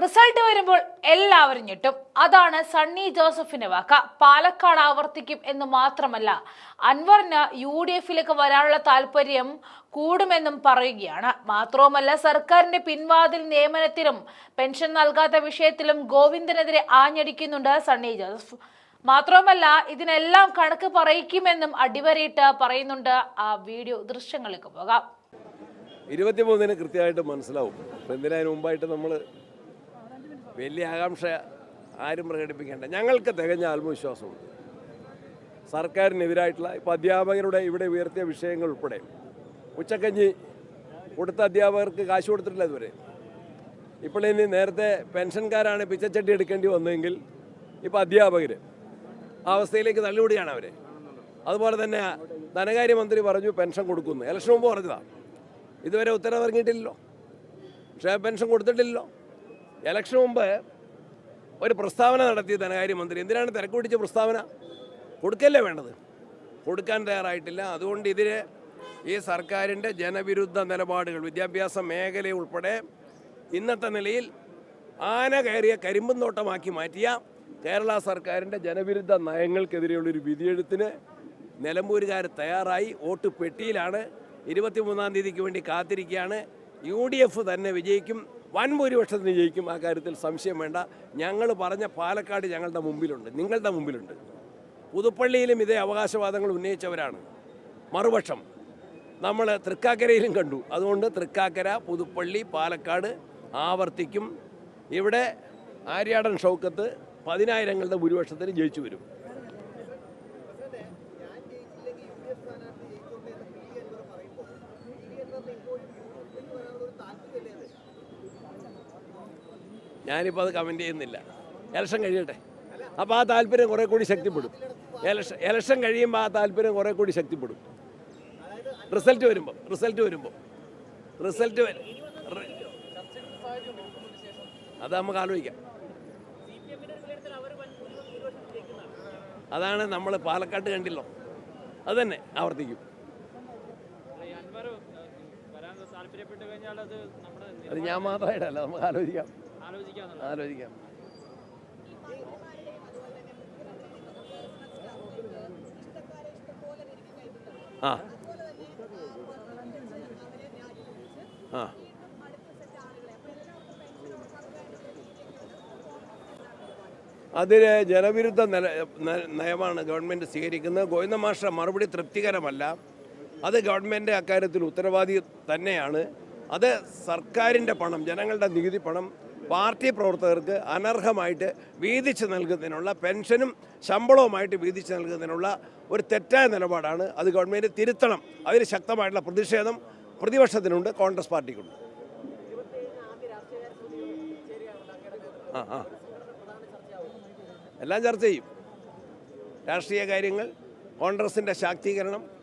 Result വരുമ്പോൾ എല്ലാവരും ഞെട്ടും. അതാണ് സണ്ണി ജോസഫിന്റെ വാക്ക്. പാലക്കാട് ആവർത്തിക്കും എന്ന് മാത്രമല്ല അൻവറിന് യു ഡി എഫിലേക്ക് വരാനുള്ള താല്പര്യം കൂടുമെന്നും പറയുകയാണ്. മാത്രവുമല്ല സർക്കാരിന്റെ പിൻവാതിൽ നിയമനത്തിലും പെൻഷൻ നൽകാത്ത വിഷയത്തിലും ഗോവിന്ദനെതിരെ ആഞ്ഞടിക്കുന്നുണ്ട് സണ്ണി ജോസഫ്. മാത്രവുമല്ല ഇതിനെല്ലാം കണക്ക് പറയിക്കുമെന്നും അടിവരയിട്ട് പറയുന്നുണ്ട് ആ വീഡിയോ. ദൃശ്യങ്ങളിലേക്ക് പോകാം. ഇരുപത്തിമൂന്നിന് കൃത്യമായിട്ട് മനസ്സിലാവും. എന്തിനതിന് മുമ്പായിട്ട് നമ്മൾ വലിയ ആകാംക്ഷ ആരും പ്രകടിപ്പിക്കേണ്ട. ഞങ്ങൾക്ക് തികഞ്ഞ ആത്മവിശ്വാസമുണ്ട്. സർക്കാരിനെതിരായിട്ടുള്ള ഇപ്പോൾ അധ്യാപകരുടെ ഇവിടെ ഉയർത്തിയ വിഷയങ്ങൾ ഉൾപ്പെടെ. ഉച്ചക്കഞ്ഞി കൊടുത്ത അധ്യാപകർക്ക് കാശ് കൊടുത്തിട്ടില്ല ഇതുവരെ. ഇപ്പോൾ ഇനി നേരത്തെ പെൻഷൻകാരാണ് പിച്ചച്ചട്ടി എടുക്കേണ്ടി വന്നതെങ്കിൽ ഇപ്പോൾ അധ്യാപകർ ആ അവസ്ഥയിലേക്ക് തള്ളിവിടുകയാണ് അവരെ. അതുപോലെ തന്നെ ധനകാര്യമന്ത്രി പറഞ്ഞു പെൻഷൻ കൊടുക്കുന്നു. ഇലക്ഷൻ മുമ്പ് പറഞ്ഞതാണ് ഇതുവരെ ഉത്തരവിറങ്ങിയിട്ടില്ലല്ലോ ക്ഷേമ പെൻഷൻ കൊടുത്തിട്ടില്ലല്ലോ. ഇലക്ഷൻ മുമ്പ് ഒരു പ്രസ്താവന നടത്തി ധനകാര്യമന്ത്രി എന്തിനാണ് തിരക്ക് പിടിച്ച പ്രസ്താവന? കൊടുക്കല്ലേ വേണ്ടത്? കൊടുക്കാൻ തയ്യാറായിട്ടില്ല. അതുകൊണ്ട് ഇതിന് ഈ സർക്കാരിന്റെ ജനവിരുദ്ധ നിലപാടുകൾ വിദ്യാഭ്യാസ മേഖല ഉൾപ്പെടെ ഇന്നത്തെ നിലയിൽ ആന കയറിയ കരിമ്പും തോട്ടമാക്കി മാറ്റിയ കേരള സർക്കാരിന്റെ ജനവിരുദ്ധ നയങ്ങൾക്കെതിരെയുള്ളൊരു വിധിയെഴുത്തിന് നിലമ്പൂരുകാർ തയ്യാറായി. വോട്ട് പെട്ടിയിലാണ്. ഇരുപത്തിമൂന്നാം തീയതിക്ക് വേണ്ടി കാത്തിരിക്കുകയാണ്. യു ഡി എഫ് തന്നെ വിജയിക്കും. വൻ ഭൂരിപക്ഷത്തിന് ജയിക്കും. ആ കാര്യത്തിൽ സംശയം വേണ്ട. ഞങ്ങൾ പറഞ്ഞ പാലക്കാട് ഞങ്ങളുടെ മുമ്പിലുണ്ട്. നിങ്ങളുടെ മുമ്പിലുണ്ട്. പുതുപ്പള്ളിയിലും ഇതേ അവകാശവാദങ്ങൾ ഉന്നയിച്ചവരാണ്. മറുപക്ഷം. നമ്മൾ തൃക്കാക്കരയിലും കണ്ടു. അതുകൊണ്ട് തൃക്കാക്കര പുതുപ്പള്ളി പാലക്കാട് ആവർത്തിക്കും. ഇവിടെ ആര്യാടൻ ഷൗക്കത്ത് പതിനായിരങ്ങളുടെ ഭൂരിപക്ഷത്തിന് ജയിച്ചു വരും. ഞാനിപ്പോൾ അത് കമന്റ് ചെയ്യുന്നില്ല. ഇലക്ഷൻ കഴിയട്ടെ. അപ്പോൾ ആ താല്പര്യം കുറേ കൂടി ശക്തിപ്പെടും. ഇലക്ഷൻ ഇലക്ഷൻ കഴിയുമ്പോൾ ആ താല്പര്യം കുറേ കൂടി ശക്തിപ്പെടും. റിസൾട്ട് വരുമ്പോൾ റിസൾട്ട് വരുമ്പോൾ റിസൾട്ട് വരും അത് നമുക്ക് ആലോചിക്കാം. അതാണ് നമ്മൾ പാലക്കാട്ട് കണ്ടില്ലോ. അത് തന്നെ ആവർത്തിക്കും. അത് ഞാൻ മാത്രമായിട്ടല്ല നമുക്ക് ആലോചിക്കാം. ആലോചിക്കാം. ആ. ആ. അതിന് ജനവിരുദ്ധ നില നയമാണ് ഗവൺമെന്റ് സ്വീകരിക്കുന്നത്. ഗോവിന്ദ മാഷ്ട മറുപടി തൃപ്തികരമല്ല. അത് ഗവൺമെന്റ് അക്കാര്യത്തിൽ ഉത്തരവാദി തന്നെയാണ്. അത് സർക്കാരിന്റെ പണം ജനങ്ങളുടെ നികുതി പണം പാർട്ടി പ്രവർത്തകർക്ക് അനർഹമായിട്ട് വീതിച്ച് നൽകുന്നതിനുള്ള പെൻഷനും ശമ്പളവുമായിട്ട് വീതിച്ച് നൽകുന്നതിനുള്ള ഒരു തെറ്റായ നിലപാടാണ്. അത് ഗവൺമെന്റ് തിരുത്തണം. അതിന് ശക്തമായിട്ടുള്ള പ്രതിഷേധം പ്രതിപക്ഷത്തിനുണ്ട് കോൺഗ്രസ് പാർട്ടിക്കുണ്ട്. ആ ആ. എല്ലാം ചർച്ച ചെയ്യും. രാഷ്ട്രീയ കാര്യങ്ങൾ കോൺഗ്രസിന്റെ ശാക്തീകരണം